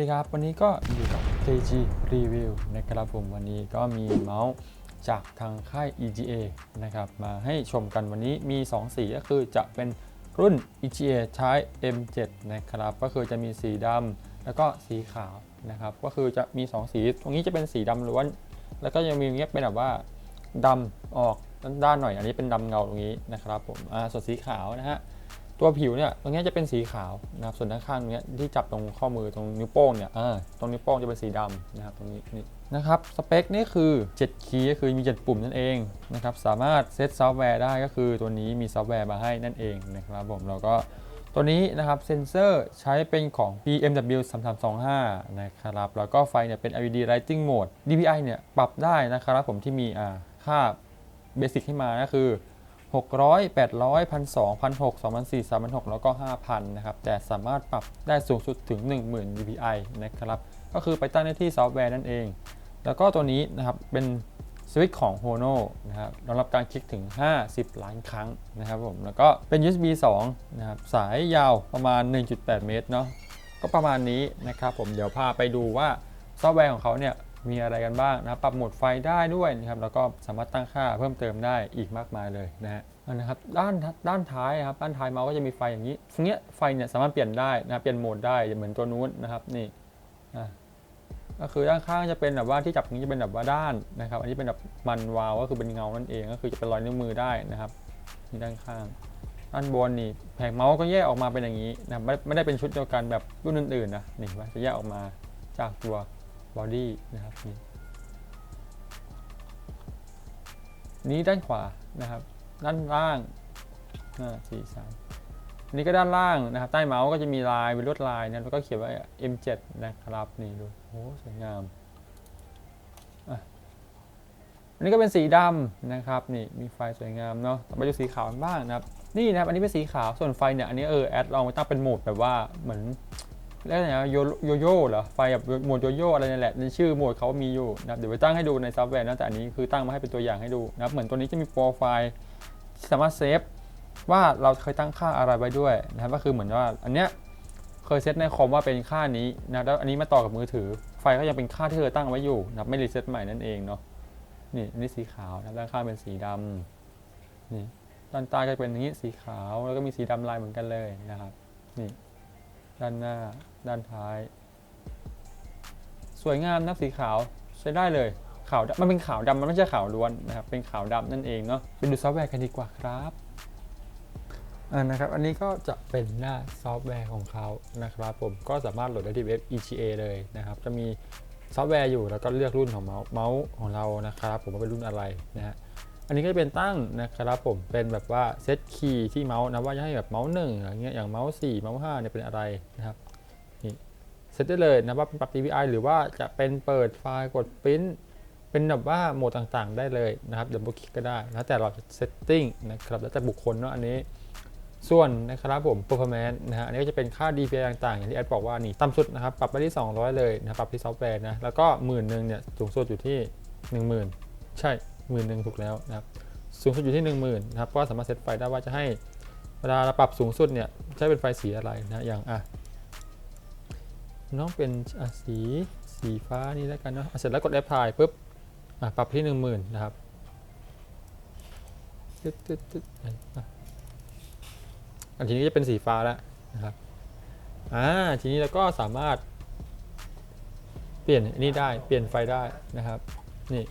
วัสดีครับ วันนี้ก็อยู่กับ KG Review นะครับผมวันนี้ก็มีเมาส์จากทางค่าย EGA นะครับมาให้ชมกันวันนี้มี 2 สีก็คือจะเป็นรุ่น EGA ใช้ M7 นะครับก็คือจะมีสีดำแล้วก็สีขาวนะครับก็คือจะมี 2 สี ตรงนี้จะเป็นสีดำล้วน แล้วก็ยังมีเงี้ยเป็นแบบว่าดำออกด้านหน่อย อันนี้เป็นดำเงาตรงนี้นะครับผมอ่าส่วนสีขาวนะฮะ ตัวผิวเนี่ยตรงเนี้ยจะเป็นสีขาวนะครับส่วนด้านข้างเนี้ยที่จับตรงข้อมือตรงนิ้วโป้งเนี่ยอ่าตรงนิ้วโป้งจะเป็นสีดำนะครับตรงนี้นี่นะครับสเปคนี่คือ 7 คีย์ก็คือมี 7 ปุ่มนั่นเองนะครับสามารถเซตซอฟต์แวร์ได้ก็คือตัวนี้มีซอฟต์แวร์มาให้นั่นเองนะครับผมแล้วก็ตัวนี้นะครับเซนเซอร์ใช้เป็นของ BMW 3325นะครับแล้วก็ไฟเนี่ยเป็น LED lighting mode DPI เนี่ยปรับได้นะครับผมที่มีอ่าค่าเบสิกให้มาก็คือ 600 800 1,200 1,600 2,400 3,600แล้วก็ 5,000 นะครับ แต่สามารถปรับได้สูงสุดถึง 10,000 dpi นะครับ ก็คือไปตั้งได้ที่ซอฟต์แวร์นั่นเอง แล้วก็ตัวนี้นะครับ เป็นสวิตช์ของ Hono นะครับรองรับการคลิกถึง 50 ล้านครั้งนะครับผม แล้วก็เป็น USB 2 นะครับ สายยาวประมาณ 1.8 เมตรเนาะ ก็ประมาณนี้นะครับผม เดี๋ยวพาไปดูว่าซอฟต์แวร์ของเขาเนี่ย มีอะไรกันบ้างนะครับปรับโหมดไฟได้ด้วยนะครับแล้วก็สามารถตั้งค่าเพิ่มเติมได้อีกมากมายเลยนะฮะนะครับด้านด้านท้ายนะครับด้านท้ายเมาส์ก็จะมีไฟอย่างนี้ตรงเนี้ยไฟเนี่ยสามารถเปลี่ยนได้นะเปลี่ยนโหมดได้เหมือนตัวนู้นนะครับนี่อะก็คือด้านข้างจะเป็นแบบว่าที่จับนี้จะเป็นแบบว่าด้านนะครับ อันนี้เป็นแบบมันวาล์วก็คือเป็นเงานั่นเอง ก็คือจะเป็นรอยนิ้วมือได้นะครับนี่ด้านข้างด้านบนนี่แผงเมาส์ก็แยกออกมาเป็นอย่างนี้นะไม่ไม่ได้เป็นชุดเดียวกันแบบรุ่นอื่นๆนะนี่ว่าจะแยกออกมาจากตัว บอดี้นะครับนี่นี้ด้านขวานะครับ ด้านล่างห้าสี่สามนี่ก็ด้านล่างนะครับ ใต้เมาส์ก็จะมีลายเป็นลวดลายนะแล้วก็เขียนว่า M7 นะครับนี่ดูโอ้สวยงามอันนี้ก็เป็นสีดำนะครับนี่มีไฟสวยงามเนาะต่อไปดูสีขาวบ้างนะครับนี่นะครับอันนี้เป็นสีขาวส่วนไฟเนี่ยอันนี้เออแอดลองไปตั้งเป็นโหมดแบบว่าเหมือน แล้วอะไรนะโยโยโย่เหรอไฟแบบโหมดโยโย่อะไรนี่แหละในชื่อโหมดเขามีอยู่นะเดี๋ยวไปตั้งให้ดูในซอฟต์แวร์นะแต่อันนี้คือตั้งมาให้เป็นตัวอย่างให้ดูนะเหมือนตัวนี้จะมีโปรไฟล์สามารถเซฟว่าเราเคยตั้งค่าอะไรไว้ด้วยนะครับก็คือเหมือนว่าอันเนี้ยเคยเซตในคอมว่าเป็นค่านี้นะแล้วอันนี้มาต่อกับมือถือ ไฟก็ยังเป็นค่าที่เคยตั้งไว้อยู่นะไม่รีเซ็ตใหม่นั่นเองเนาะนี่อันนี้สีขาวนะด้านข้างเป็นสีดำนี่ด้านใต้ก็เป็นอย่างนี้สีขาวแล้วก็มีสีดำลายเหมือนกันเลยนะครับนี่ ด้านหน้า ด้านท้าย สวยงามนะสีขาวใช้ได้เลยขาวมันเป็นขาวดำมันไม่ใช่ขาวล้วนนะครับ เป็นขาวดำนั่นเองเนาะไปดูซอฟต์แวร์กันดีกว่าครับอ่านะครับ อันนี้ก็จะเป็นหน้าซอฟต์แวร์ของเขานะครับผมก็สามารถโหลดได้ที่เว็บ EGA เลยนะครับ จะมีซอฟต์แวร์อยู่แล้วก็เลือกรุ่นของเมาส์เมาส์ของเรานะครับ ผมว่าเป็นรุ่นอะไรนะฮะ อันนี้ก็จะเป็นตั้งนะครับผมเป็นแบบว่าเซตคีย์ที่เมาส์นะว่าจะให้แบบเมาส์หนึ่งอย่างเงี้ยอย่างเมาส์สี่เมาส์ห้าเนี่ยเป็นอะไรนะครับนี่เซตได้เลยนะว่าเป็นปรับ DPI หรือว่าจะเป็นเปิดไฟล์กดปริ้นเป็นแบบว่าโหมดต่างๆ ได้เลยนะครับเดี๋ยวบุคลิกก็ได้แล้วแต่เราจะเซตติ้งนะครับแล้วแต่บุคคลเนาะอันนี้ส่วนนะครับผม performance นะฮะอันนี้ก็จะเป็นค่า DPI ต่างๆ อย่างที่แอดบอกว่านี่ต่ำสุดนะครับ ปรับไปที่ 200 เลยนะปรับที่ซอฟต์แวร์นะ แล้วก็หมื่นหนึ่งเนี่ย สูงสุดอยู่ที่ 10,000 ใช่ หมื่นหนึ่งถูกแล้วนะครับสูงสุดอยู่ที่ 10,000นะครับก็สามารถเซตไฟได้ว่าจะให้เวลาเราปรับสูงสุดเนี่ยใช้เป็นไฟสีอะไรนะอย่างอะน้องเป็นอะสีสีฟ้านี่แล้วกันเนาะเสร็จแล้วกด apply ปุ๊บอะปรับที่ 10,000นะครับตึ๊ดตึ๊ดตึ๊ดอันทีนี้จะเป็นสีฟ้าแล้วนะครับอ่าทีนี้เราก็สามารถเปลี่ยนนนี้ได้เปลี่ยนไฟได้นะครับนี่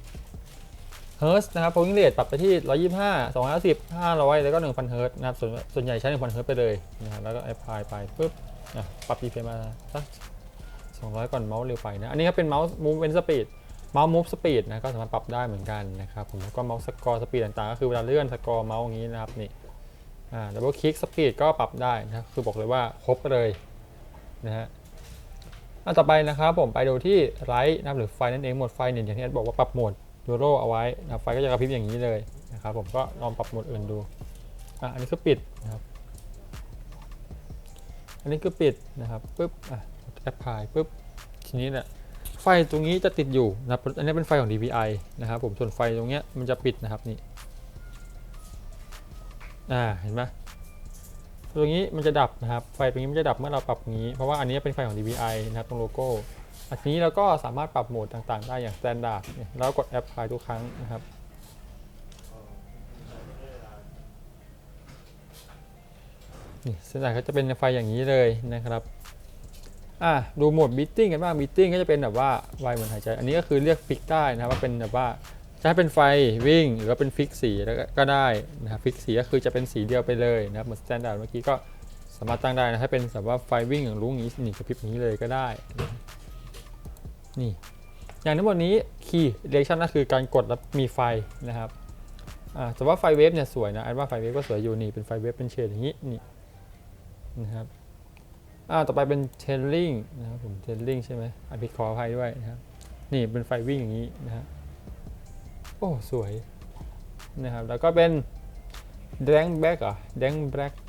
เฮิร์ตนะครับ polling rate ปรับไปที่ 125 250 500 แล้วก็ 1,000 เฮิร์ตนะครับส่วนส่วนใหญ่ใช้ 1,000 เฮิร์ตไปเลยนะครับแล้วก็ apply ไปปุ๊บอะปรับ DPI มาสัก200 ก่อนเมาส์เร็วไปนะ อันนี้ครับเป็นเมาส์ movement speed เมาส์ move speed นะก็สามารถปรับได้เหมือนกันนะครับผมแล้วก็เมาส์ score speed ต่างๆ ก็คือเวลาเลื่อนสกอร์เมาส์อย่างนี้นะครับนี่อ่า double click speed ก็ปรับได้นะคือบอกเลยว่าครบเลยนะฮะอันต่อไปนะครับผมไปดูที่ไลท์นะครับหรือไฟนั่นเองโหมดไฟเนี่ยอย่างที่แอดบอกว่าปรับโหมด ยูโรเอาไว้นะไฟก็จะกระพริบอย่างนี้เลยนะครับผมก็ลองปรับโหมดอื่นดูอะอันนี้คือปิดนะครับ อันนี้คือปิดนะครับปุ๊บอะแอปพลายปุ๊บทีนี้เนี่ยไฟตรงนี้จะติดอยู่นะครับอันนี้เป็นไฟของ DPI นะครับผมส่วนไฟตรงเนี้ยมันจะปิดนะครับนี่อ่าเห็นไหมตรงนี้มันจะดับนะครับ ไฟตรงนี้มันจะดับเมื่อเราปรับงนี้ เพราะว่าอันนี้เป็นไฟของ DVI นะครับตรงโลโก้ อันนี้เราก็สามารถปรับโหมดต่างๆ ได้อย่าง Standard เนี่ยแล้วกด Apply ทุกครั้งนะครับนี่สแตนดาร์ดก็จะเป็นไฟอย่างนี้เลยนะครับอะดูโหมดบีตติ้งกันบ้างบีตติ้งก็จะเป็นแบบว่าไวเหมือนหายใจ อันนี้ก็คือเรียกฟิกได้นะครับว่าเป็นแบบว่าจะให้เป็นไฟวิ่งหรือว่าเป็นฟิกสีแล้วก็ได้นะครับฟิกสีก็คือจะเป็นสีเดียวไปเลยนะครับเหมือนสแตนดาร์ดเมื่อกี้ก็สามารถตั้งได้นะถ้าเป็นแบบว่าไฟวิ่งอย่างรู้งนี้นี่กระพริบนี้เลยก็ได้ นี่ อย่างทั้งหมดนี้ key direction ก็คือการกดแล้วมีไฟนะครับแต่ว่าไฟเวฟเนี่ยสวยนะอันว่าไฟเวฟก็สวยอยู่นี่เป็นไฟเวฟเป็นเฉดอย่างนี้นี่นะครับอ่าต่อไปเป็น tailing นะครับผม tailing ใช่ไหมอภิขออภัยด้วยนะครับนี่เป็นไฟวิ่งอย่างนี้นะฮะโอ้สวยนะครับแล้วก็เป็น dang back เหรอะ dang back ปุ๊บเ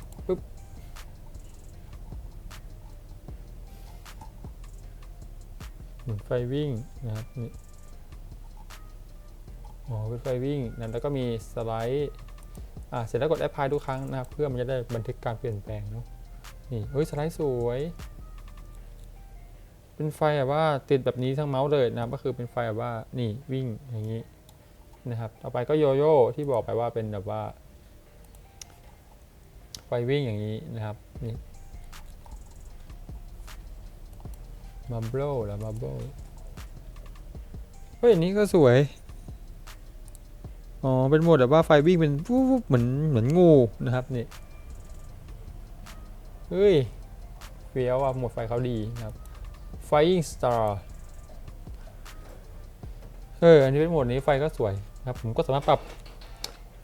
ไฟวิ่งนะครับนี่อ๋อเป็นไฟวิ่งนั้นแล้วก็มีสไลด์อ่าเสร็จแล้วกดแอปพลายทุกครั้งนะครับ เพื่อมันจะได้บันทึกการเปลี่ยนแปลงเนาะนี่เฮ้ยสไลด์สวย เป็นไฟแบบว่าติดแบบนี้ทั้งเมาส์เลยนะก็คือเป็นไฟแบบว่านี่วิ่งอย่างนี้นะครับต่อไปก็โยโย่ที่บอกไปว่าเป็นแบบว่า ไฟวิ่งอย่างนี้นะครับนี่มาร์เบิลแล้วมาร์ เฮ้ยอันนี้ก็สวย อ๋อ เป็นโหมดแบบว่าไฟวิ่งเป็นวูบเหมือนเหมือนงูนะครับนี่ เฮ้ยเฟี้ยวอะโหมดไฟเขาดีนะครับ Flying Star เออ อันนี้เป็นโหมดนี้ไฟก็สวยนะครับ ผมก็สามารถปรับ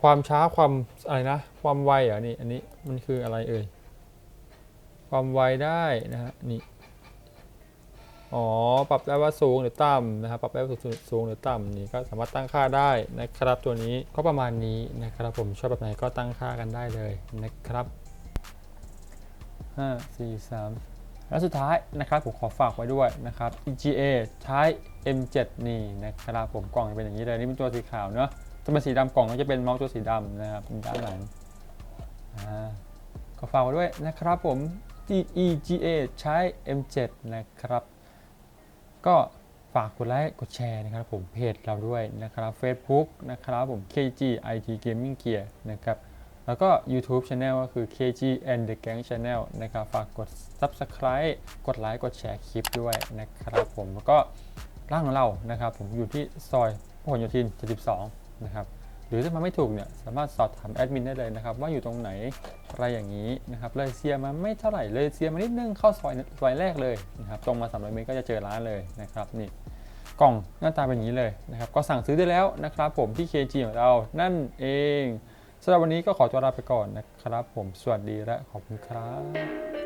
ความช้าความอะไรนะ ความไวอะนี่ อันนี้มันคืออะไรเอ่ย ความไวได้นะฮะนี่ อ๋อ ปรับได้ว่าสูงหรือต่ำนะครับ ปรับได้ว่าสูงหรือต่ำนี่ก็สามารถตั้งค่าได้นะครับตัวนี้ก็ประมาณนี้นะครับ ผมชอบแบบไหนก็ตั้งค่ากันได้เลยนะครับ 5 4 3 แล้วสุดท้ายนะครับผมขอฝากไว้ด้วยนะครับ EGA ใช้ M7 นี่นะครับผมกล่องจะเป็นอย่างนี้เลยนี่เป็นตัวสีขาวเนอะถ้าเป็นสีดำกล่องก็จะเป็นเมาส์ตัวสีดำนะครับด้านหลังอ่าก็ฝากไว้ด้วยนะครับผม EGA ใช้ M7 นะครับ ก็ฝากกดไลค์กดแชร์นะครับผมเพจเราด้วยนะครับ Facebook นะครับผม KG IT Gaming Gear นะครับแล้วก็ YouTube Channel ก็คือ KG and the Gang Channel นะครับฝากกด Subscribe กดไลค์กดแชร์คลิปด้วยนะครับผมแล้วก็ร่างของเรานะครับผมอยู่ที่ซอยพหลโยธิน 72 นะครับ หรือถ้ามาไม่ถูกเนี่ยสามารถสอบถามแอดมินได้เลยนะครับว่าอยู่ตรงไหนอะไรอย่างนี้นะครับเลยเซียมาไม่เท่าไหร่เลยเซียมานิดนึงเข้าซอยซอยแรกเลยนะครับตรงมา300เมตรก็จะเจอร้านเลยนะครับนี่กล่องหน้าตาเป็นอย่างนี้เลยนะครับก็สั่งซื้อได้แล้วนะครับผมที่ KG ของเรานั่นเองสำหรับวันนี้ก็ขอตัวลาไปก่อนนะครับผมสวัสดีและขอบคุณครับ